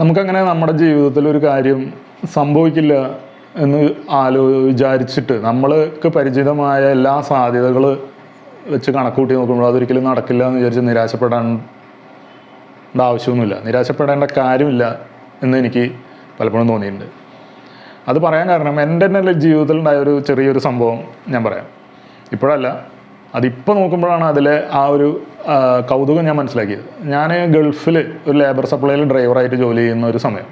നമുക്കങ്ങനെ നമ്മുടെ ജീവിതത്തിൽ ഒരു കാര്യം സംഭവിക്കില്ല എന്ന് ആലോ വിചാരിച്ചിട്ട് നമ്മൾക്ക് പരിചിതമായ എല്ലാ സാധ്യതകൾ വെച്ച് കണക്കൂട്ടി നോക്കുമ്പോൾ അതൊരിക്കലും നടക്കില്ല എന്ന് വിചാരിച്ച് നിരാശപ്പെടേണ്ട ആവശ്യമൊന്നുമില്ല. നിരാശപ്പെടേണ്ട കാര്യമില്ല എന്ന് എനിക്ക് പലപ്പോഴും തോന്നിയിട്ടുണ്ട്. അത് പറയാൻ കാരണം എന്റെ തന്നെ ജീവിതത്തിൽ ഉണ്ടായ ഒരു ചെറിയൊരു സംഭവം ഞാൻ പറയാം. ഇപ്പോഴല്ല അതിപ്പോൾ നോക്കുമ്പോഴാണ് അതിലെ ആ ഒരു കൗതുകം ഞാൻ മനസ്സിലാക്കിയത് ഞാൻ ഗൾഫിൽ ഒരു ലേബർ സപ്ലൈയിൽ ഡ്രൈവറായിട്ട് ജോലി ചെയ്യുന്ന ഒരു സമയം.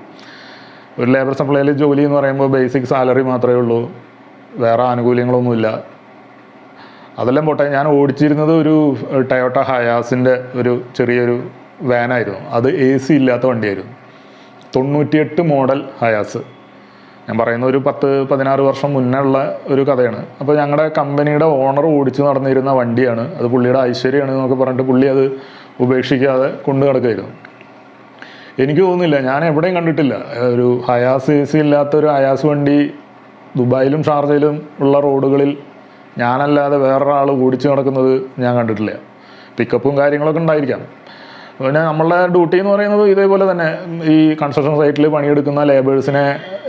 ഒരു ലേബർ സപ്ലൈയിൽ ജോലി എന്ന് പറയുമ്പോൾ ബേസിക് സാലറി മാത്രമേ ഉള്ളൂ. വേറെ ആനുകൂല്യങ്ങളൊന്നുമില്ല. അതെല്ലാം പോട്ടെ ഞാൻ ഓടിച്ചിരുന്നത് ഒരു ടയോട്ട ഹയാസിന്റെ ഒരു ചെറിയൊരു വാനായിരുന്നു അത് എ സി ഇല്ലാത്ത വണ്ടിയായിരുന്നു. തൊണ്ണൂറ്റിയെട്ട് മോഡൽ ഹയാസ് ഞാൻ പറയുന്ന ഒരു പത്ത് പതിനാറ് വർഷം മുന്നേ ഉള്ള ഒരു കഥയാണ്. അപ്പോൾ ഞങ്ങളുടെ കമ്പനിയുടെ ഓണർ ഓടിച്ചു നടന്നിരുന്ന വണ്ടിയാണ്. അത് പുള്ളിയുടെ ഐശ്വര്യമാണ് എന്നൊക്കെ പറഞ്ഞിട്ട് പുള്ളി അത് ഉപേക്ഷിക്കാതെ കൊണ്ടു നടക്കുമായിരുന്നു എനിക്ക് തോന്നുന്നില്ല ഞാൻ എവിടെയും കണ്ടിട്ടില്ല. ഒരു ഹയാസ് എ സി ഇല്ലാത്ത ഒരു ഹയാസ് വണ്ടി ദുബായിലും ഷാർജയിലും ഉള്ള റോഡുകളിൽ ഞാനല്ലാതെ വേറൊരാൾ ഓടിച്ചു നടക്കുന്നത് ഞാൻ കണ്ടിട്ടില്ല. പിക്കപ്പും കാര്യങ്ങളൊക്കെ ഉണ്ടായിരിക്കാം. പിന്നെ നമ്മളുടെ ഡ്യൂട്ടി എന്ന് പറയുന്നത് ഇതേപോലെ തന്നെ. ഈ കൺസ്ട്രക്ഷൻ സൈറ്റിൽ പണിയെടുക്കുന്ന ലേബേഴ്സിനെ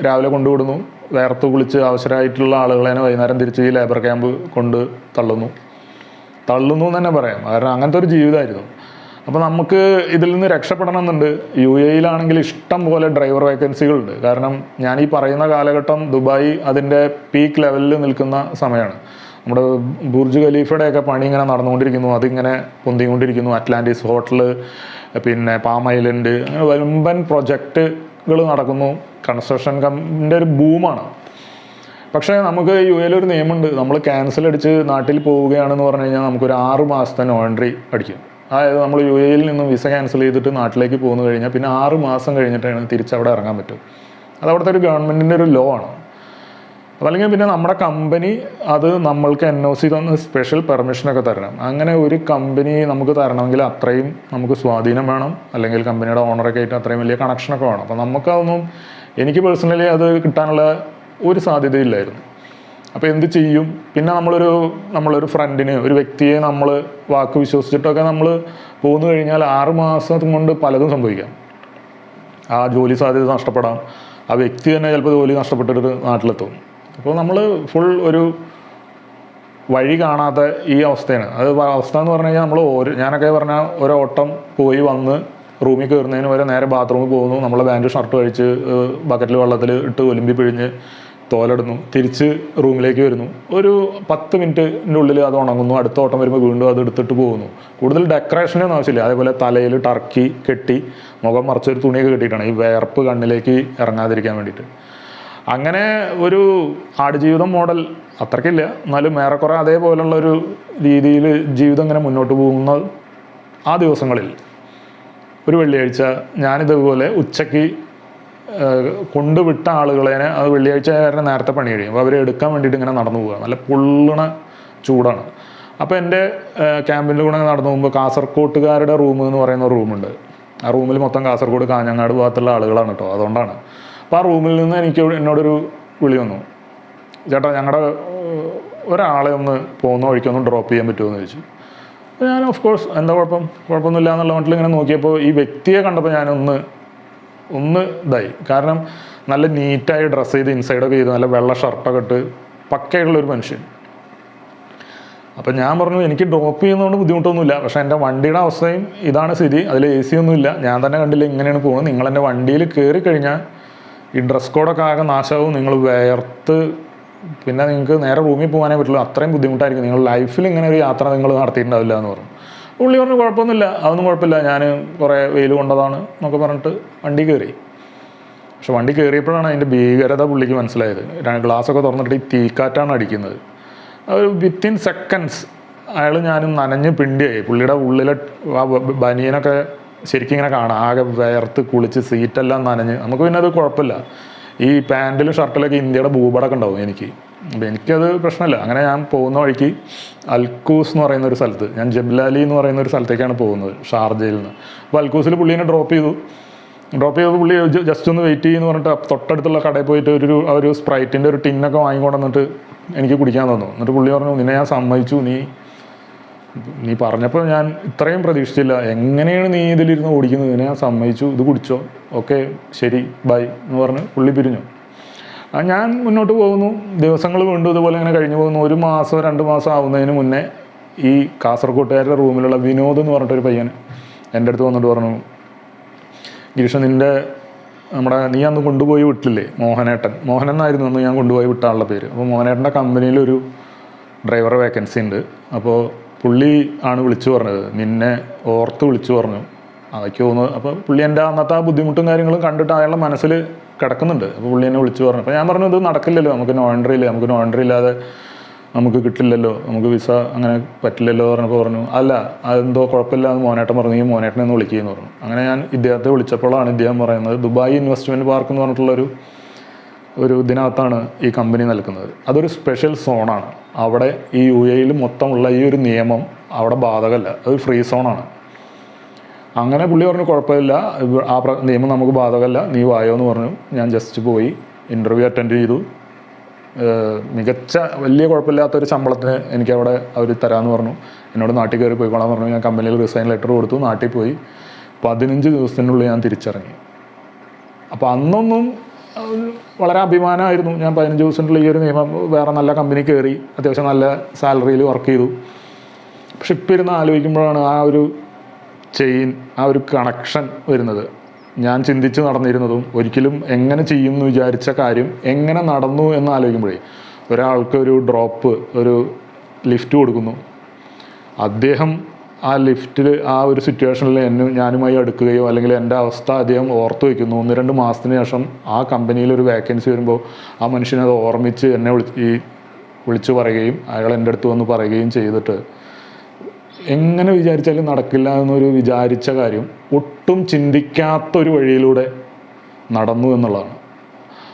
രാവിലെ കൊണ്ടുവിടുന്നു. വേർത്ത് കുളിച്ച് അവസരമായിട്ടുള്ള ആളുകളെ വൈകുന്നേരം തിരിച്ച് ഈ ലേബർ ക്യാമ്പ് കൊണ്ട് തള്ളുന്നു. തള്ളുന്നു എന്ന് തന്നെ പറയാം. കാരണം അങ്ങനത്തെ ഒരു ജീവിതമായിരുന്നു. അപ്പോൾ നമുക്ക് ഇതിൽ നിന്ന് രക്ഷപ്പെടണം എന്നുണ്ട് യു എയിലാണെങ്കിൽ ഇഷ്ടം പോലെ ഡ്രൈവർ വേക്കൻസികളുണ്ട് കാരണം ഞാൻ ഈ പറയുന്ന കാലഘട്ടം ദുബായ് അതിന്റെ പീക്ക് ലെവലിൽ നിൽക്കുന്ന സമയമാണ്. നമ്മുടെ ബുർജ് ഖലീഫയുടെയൊക്കെ പണി ഇങ്ങനെ നടന്നുകൊണ്ടിരിക്കുന്നു. അതിങ്ങനെ പൊന്തിക്കൊണ്ടിരിക്കുന്നു. അറ്റ്ലാന്റിസ് ഹോട്ടൽ പിന്നെ പാം ഐലൻഡ് അങ്ങനെ വമ്പൻ പ്രൊജക്റ്റുകൾ നടക്കുന്നു. കൺസ്ട്രക്ഷൻ കമ്പിന്റെ ഒരു ബൂമാണ്. പക്ഷേ നമുക്ക് യു ഒരു നിയമമുണ്ട്. നമ്മൾ ക്യാൻസൽ അടിച്ച് നാട്ടിൽ പോവുകയാണെന്ന് പറഞ്ഞു കഴിഞ്ഞാൽ നമുക്കൊരു ആറ് മാസത്തെ നോൺട്രി അടിക്കും. അതായത് നമ്മൾ യു എയിൽ നിന്നും വിസ ക്യാൻസൽ ചെയ്തിട്ട് നാട്ടിലേക്ക് പോകുന്നു കഴിഞ്ഞാൽ പിന്നെ ആറ് മാസം കഴിഞ്ഞിട്ടാണ് തിരിച്ച് അവിടെ ഇറങ്ങാൻ പറ്റും. അത് അവിടുത്തെ ഒരു ഗവൺമെന്റിന്റെ ഒരു ലോ ആണ്. അതല്ലെങ്കിൽ പിന്നെ നമ്മുടെ കമ്പനി അത് നമ്മൾക്ക് എൻ ഒ സി തന്ന് സ്പെഷ്യൽ പെർമിഷനൊക്കെ തരണം. അങ്ങനെ ഒരു കമ്പനി നമുക്ക് തരണമെങ്കിൽ അത്രയും നമുക്ക് സ്വാധീനം വേണം. അല്ലെങ്കിൽ കമ്പനിയുടെ ഓണറൊക്കെ ആയിട്ട് അത്രയും വലിയ കണക്ഷനൊക്കെ വേണം. അപ്പോൾ നമുക്കതൊന്നും എനിക്ക് പേഴ്സണലി അത് കിട്ടാനുള്ള ഒരു സാധ്യതയില്ലായിരുന്നു. അപ്പോൾ എന്ത് ചെയ്യും? പിന്നെ നമ്മളൊരു നമ്മളൊരു ഫ്രണ്ടിന് ഒരു വ്യക്തിയെ നമ്മൾ വാക്ക് വിശ്വസിച്ചിട്ടൊക്കെ നമ്മൾ പോന്നു കഴിഞ്ഞാൽ ആറ് മാസം കൊണ്ട് പലതും സംഭവിക്കാം. ആ ജോലി സാധ്യത നഷ്ടപ്പെടാം. ആ വ്യക്തി തന്നെ ചിലപ്പോൾ ജോലി നഷ്ടപ്പെട്ടിട്ട് നാട്ടിലെത്തും. അപ്പോൾ നമ്മൾ ഫുൾ ഒരു വഴി കാണാത്ത ഈ അവസ്ഥയാണ്. അത് അവസ്ഥ എന്ന് പറഞ്ഞു കഴിഞ്ഞാൽ നമ്മൾ ഒരു ഞാനൊക്കെ പറഞ്ഞാൽ ഒരോട്ടം പോയി വന്ന് റൂമിൽ കയറുന്നതിന് വരെ നേരെ ബാത്റൂമിൽ പോകുന്നു. നമ്മളെ പാന്റ് ഷർട്ട് കഴിച്ച് ബക്കറ്റിൽ വെള്ളത്തിൽ ഇട്ട് ഒലുമ്പി പിഴിഞ്ഞ് തോലെടുന്നു. തിരിച്ച് റൂമിലേക്ക് വരുന്നു. ഒരു പത്ത് മിനിറ്റിന്റെ ഉള്ളിൽ അത് ഉണങ്ങുന്നു. അടുത്ത ഓട്ടം വരുമ്പോൾ വീണ്ടും അത് എടുത്തിട്ട് പോകുന്നു. കൂടുതൽ ഡെക്കറേഷനൊന്നും ആവശ്യമില്ല. അതേപോലെ തലയിൽ ടർക്കി കെട്ടി മുഖം മറച്ചൊരു തുണിയൊക്കെ കെട്ടിയിട്ടാണ് ഈ വേർപ്പ് കണ്ണിലേക്ക് ഇറങ്ങാതിരിക്കാൻ വേണ്ടിയിട്ട്. അങ്ങനെ ഒരു ആടുജീവിതം മോഡൽ അത്രയ്ക്കില്ല എന്നാലും ഏറെക്കുറെ അതേപോലുള്ള ഒരു രീതിയിൽ ജീവിതം ഇങ്ങനെ മുന്നോട്ട് പോകുന്ന ആ ദിവസങ്ങളിൽ ഒരു വെള്ളിയാഴ്ച ഞാനിതുപോലെ ഉച്ചയ്ക്ക് കൊണ്ടുവിട്ട ആളുകളെ അത് വെള്ളിയാഴ്ച കാരണം നേരത്തെ പണി കഴിയും. അപ്പോൾ അവരെ എടുക്കാൻ വേണ്ടിയിട്ട് ഇങ്ങനെ നടന്നു പോകുക നല്ല പൊള്ളണ ചൂടാണ്. അപ്പോൾ എന്റെ ക്യാമ്പിന്റെ കൂടെ നടന്നു പോകുമ്പോൾ കാസർകോട്ടുകാരുടെ റൂം എന്ന് പറയുന്ന റൂമുണ്ട്. ആ റൂമിൽ മൊത്തം കാസർഗോഡ് കാഞ്ഞങ്ങാട് ഭാഗത്തുള്ള ആളുകളാണ് കേട്ടോ. അതുകൊണ്ടാണ്. അപ്പോൾ ആ റൂമിൽ നിന്ന് എനിക്ക് എന്നോടൊരു വിളി വന്നു. ചേട്ടാ ഞങ്ങളുടെ ഒരാളെ ഒന്ന് പോകുന്ന വഴിക്കൊന്ന് ഡ്രോപ്പ് ചെയ്യാൻ പറ്റുമോ എന്ന് ചോദിച്ചു. ഞാൻ ഓഫ് കോഴ്സ് എന്താ കുഴപ്പം? കുഴപ്പമൊന്നുമില്ല എന്നുള്ള മട്ടിൽ ഇങ്ങനെ നോക്കിയപ്പോൾ ഈ വ്യക്തിയെ കണ്ടപ്പോൾ ഞാനൊന്ന് ഒന്ന് ഇതായി. കാരണം നല്ല നീറ്റായി ഡ്രസ്സ് ചെയ്ത് ഇൻസൈഡൊക്കെ ചെയ്ത് നല്ല വെള്ള ഷർട്ടൊക്കെ ഇട്ട് പക്കയുള്ളൊരു മനുഷ്യൻ. അപ്പം ഞാൻ പറഞ്ഞു എനിക്ക് ഡ്രോപ്പ് ചെയ്യുന്നതുകൊണ്ട് ബുദ്ധിമുട്ടൊന്നുമില്ല. പക്ഷേ എന്റെ വണ്ടിയുടെ അവസ്ഥയും ഇതാണ് സ്ഥിതി. അതിൽ എ സി ഒന്നുമില്ല. ഞാൻ തന്നെ കണ്ടില്ല ഇങ്ങനെയാണ് പോകുന്നത് നിങ്ങൾ എന്റെ വണ്ടിയിൽ കയറി കഴിഞ്ഞാൽ ഈ ഡ്രസ് കോഡൊക്കെ ആകെ നാശമാവും. നിങ്ങൾ വേർത്ത് പിന്നെ നിങ്ങൾക്ക് നേരെ റൂമിൽ പോകാനേ പറ്റുള്ളൂ. അത്രയും ബുദ്ധിമുട്ടായിരിക്കും. നിങ്ങൾ ലൈഫിൽ ഇങ്ങനെ ഒരു യാത്ര നിങ്ങൾ നടത്തിയിട്ടുണ്ടാവില്ല എന്ന് പറഞ്ഞു. പുള്ളി പറഞ്ഞു കുഴപ്പമൊന്നുമില്ല. അതൊന്നും കുഴപ്പമില്ല. ഞാൻ കുറേ വെയിൽ കൊണ്ടതാണ് എന്നൊക്കെ പറഞ്ഞിട്ട് വണ്ടി കയറി. പക്ഷെ വണ്ടി കയറിയപ്പോഴാണ് അതിന്റെ ഭീകരത പുള്ളിക്ക് മനസ്സിലായത്. ഗ്ലാസ്സൊക്കെ തുറന്നിട്ട് ഈ തീക്കാറ്റാണ് അടിക്കുന്നത്. ഒരു വിത്തിൻ സെക്കൻഡ്സ് അയാൾ ഞാനും നനഞ്ഞ് പിണ്ടിയായി. പുള്ളിയുടെ ഉള്ളിലെ ബനിയനൊക്കെ ശരിക്കും ഇങ്ങനെ കാണാം. ആകെ വേർത്ത് കുളിച്ച് സീറ്റെല്ലാം നനഞ്ഞ്. നമുക്ക് പിന്നെ അത് കുഴപ്പമില്ല. ഈ പാന്റിലും ഷർട്ടിലൊക്കെ ഇന്ത്യയുടെ ഭൂപടമൊക്കെ ഉണ്ടാവും എനിക്ക്. അപ്പോൾ എനിക്കത് പ്രശ്നമില്ല. അങ്ങനെ ഞാൻ പോകുന്ന വഴിക്ക് അൽക്കൂസ് എന്ന് പറയുന്ന ഒരു സ്ഥലത്ത് ഞാൻ ജബ്ലാലി എന്ന് പറയുന്ന ഒരു സ്ഥലത്തേക്കാണ് പോകുന്നത് ഷാർജയിൽ നിന്ന്. അപ്പോൾ അൽക്കൂസിൽ പുള്ളിനെ ഡ്രോപ്പ് ചെയ്തു. ഡ്രോപ്പ് ചെയ്തപ്പോൾ പുള്ളി ജസ്റ്റ് ഒന്ന് വെയിറ്റ് ചെയ്യുമെന്ന് പറഞ്ഞിട്ട് തൊട്ടടുത്തുള്ള കടയിൽ പോയിട്ട് ഒരു ഒരു സ്പ്രൈറ്റിന്റെ ഒരു ടിന്നൊക്കെ വാങ്ങിക്കൊണ്ടു വന്നിട്ട് എനിക്ക് കുടിക്കാൻ തന്നു. എന്നിട്ട് പുള്ളി പറഞ്ഞു നിന്നെ ഞാൻ സമ്മതിച്ചു. നീ നീ പറഞ്ഞപ്പോൾ ഞാൻ ഇത്രയും പ്രതീക്ഷിച്ചില്ല. എങ്ങനെയാണ് നീ ഇതിലിരുന്ന് ഓടിക്കുന്നത്? ഞാൻ സമ്മതിച്ചു. ഇത് കുടിച്ചോ? ഓക്കെ ശരി ബൈ എന്ന് പറഞ്ഞ് പുള്ളി പിരിഞ്ഞു. ഞാൻ മുന്നോട്ട് പോകുന്നു. ദിവസങ്ങൾ വീണ്ടും ഇതുപോലെ ഇങ്ങനെ കഴിഞ്ഞു പോകുന്നു. ഒരു മാസം രണ്ട് മാസം ആവുന്നതിന് മുന്നേ ഈ കാസർഗോട്ടുകാരുടെ റൂമിലുള്ള വിനോദ് എന്ന് പറഞ്ഞിട്ടൊരു പയ്യൻ എന്റെ അടുത്ത് വന്നിട്ട് പറഞ്ഞു ഗിരീഷ നിന്റെ നമ്മുടെ നീ അന്ന് കൊണ്ടുപോയി വിട്ടില്ലേ? മോഹനേട്ടൻ. മോഹൻ എന്നായിരുന്നു അന്ന് ഞാൻ കൊണ്ടുപോയി വിട്ട ആളുടെ പേര്. അപ്പോൾ മോഹനേട്ടന്റെ കമ്പനിയിലൊരു ഡ്രൈവർ വേക്കൻസി ഉണ്ട്. അപ്പോൾ പുള്ളി ആണ് വിളിച്ചു പറഞ്ഞത്. നിന്നെ ഓർത്ത് വിളിച്ചു പറഞ്ഞു. അതൊക്കെ തോന്നുന്നു അപ്പോൾ പുള്ളി എന്റെ അന്നത്തെ ആ ബുദ്ധിമുട്ടും കാര്യങ്ങളും കണ്ടിട്ട് അയാളുടെ മനസ്സിൽ കിടക്കുന്നുണ്ട്. അപ്പോൾ പുള്ളി എന്നെ വിളിച്ചു പറഞ്ഞു. അപ്പോൾ ഞാൻ പറഞ്ഞു ഇത് നടക്കില്ലല്ലോ. നമുക്ക് നോണ്ടറി ഇല്ല. നമുക്ക് നോണ്ടറി ഇല്ലാതെ നമുക്ക് കിട്ടില്ലല്ലോ. നമുക്ക് വിസ അങ്ങനെ പറ്റില്ലല്ലോ പറഞ്ഞപ്പോൾ പറഞ്ഞു അല്ല അതെന്തോ കുഴപ്പമില്ല. എന്ന് മോനേട്ടൻ പറഞ്ഞു. ഈ മോനേട്ടനെ ഒന്ന് വിളിക്കുകയെന്ന് പറഞ്ഞു. അങ്ങനെ ഞാൻ ഇദ്ദേഹത്തെ വിളിച്ചപ്പോഴാണ് ഇദ്ദേഹം പറയുന്നത് ദുബായ് ഇൻവെസ്റ്റ്മെന്റ് പാർക്ക് എന്ന് പറഞ്ഞിട്ടുള്ളൊരു ഒരു ഇതിനകത്താണ് ഈ കമ്പനി നൽകുന്നത് അതൊരു സ്പെഷ്യൽ സോണാണ് അവിടെ ഈ യു എയിൽ മൊത്തമുള്ള ഈ ഒരു നിയമം അവിടെ ബാധകമല്ല. അതൊരു ഫ്രീ സോണാണ് അങ്ങനെ പുള്ളി പറഞ്ഞു കുഴപ്പമില്ല. ആ നിയമം നമുക്ക് ബാധകമല്ല. നീ വായോ എന്ന് പറഞ്ഞു. ഞാൻ ജസ്റ്റ് പോയി. ഇന്റർവ്യൂ അറ്റൻഡ് ചെയ്തു. മികച്ച വലിയ കുഴപ്പമില്ലാത്തൊരു ശമ്പളത്തിന് എനിക്ക് അവിടെ അവർ തരാമെന്ന് പറഞ്ഞു. എന്നോട് നാട്ടിൽ കയറി പോയിക്കോളാൻ പറഞ്ഞു. ഞാൻ കമ്പനിയിൽ റിസൈൻ ലെറ്റർ കൊടുത്തു. നാട്ടിൽ പോയി. പതിനഞ്ച് ദിവസത്തിനുള്ളിൽ ഞാൻ തിരിച്ചിറങ്ങി. അപ്പോൾ അന്നൊന്നും വളരെ അഭിമാനമായിരുന്നു ഞാൻ പതിനഞ്ച് ദിവസത്തിന്റെ ഈ ഒരു നിയമം വേറെ നല്ല കമ്പനി കയറി അത്യാവശ്യം നല്ല സാലറിയിൽ വർക്ക് ചെയ്തു. പക്ഷെ ഇപ്പം ഇരുന്ന് ആലോചിക്കുമ്പോഴാണ് ആ ഒരു ചെയിൻ ആ ഒരു കണക്ഷൻ വരുന്നത്. ഞാൻ ചിന്തിച്ച് നടന്നിരുന്നതും ഒരിക്കലും എങ്ങനെ ചെയ്യും എന്ന് വിചാരിച്ച കാര്യം എങ്ങനെ നടന്നു എന്ന് ആലോചിക്കുമ്പോഴേ ഒരാൾക്ക് ഒരു ഡ്രോപ്പ് ഒരു ലിഫ്റ്റ് കൊടുക്കുന്നു. അദ്ദേഹം ആ ലിഫ്റ്റിൽ ആ ഒരു സിറ്റുവേഷനിൽ എന്നെ ഞാനുമായി അടുക്കുകയോ അല്ലെങ്കിൽ എന്റെ അവസ്ഥ അദ്ദേഹം ഓർത്ത് വയ്ക്കുന്നു ഒന്ന് രണ്ട് മാസത്തിന് ശേഷം ആ കമ്പനിയിൽ ഒരു വേക്കൻസി വരുമ്പോൾ ആ മനുഷ്യനെ അത് ഓർമ്മിച്ച് എന്നെ വിളി ഈ വിളിച്ചു പറയുകയും അയാൾ എന്റെ അടുത്ത് വന്ന് പറയുകയും ചെയ്തിട്ട് എങ്ങനെ വിചാരിച്ചാലും നടക്കില്ല എന്നൊരു വിചാരിച്ച കാര്യം ഒട്ടും ചിന്തിക്കാത്തൊരു വഴിയിലൂടെ നടന്നു എന്നുള്ളതാണ്.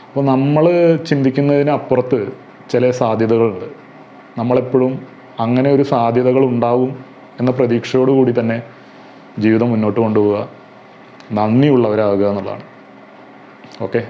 അപ്പോൾ നമ്മൾ ചിന്തിക്കുന്നതിനപ്പുറത്ത് ചില സാധ്യതകളുണ്ട്. നമ്മളെപ്പോഴും അങ്ങനെ ഒരു സാധ്യതകൾ ഉണ്ടാവും എന്ന പ്രതീക്ഷയോടുകൂടി തന്നെ ജീവിതം മുന്നോട്ട് കൊണ്ടുപോവുക. നന്ദിയുള്ളവരാകുക എന്നുള്ളതാണ്. ഓക്കെ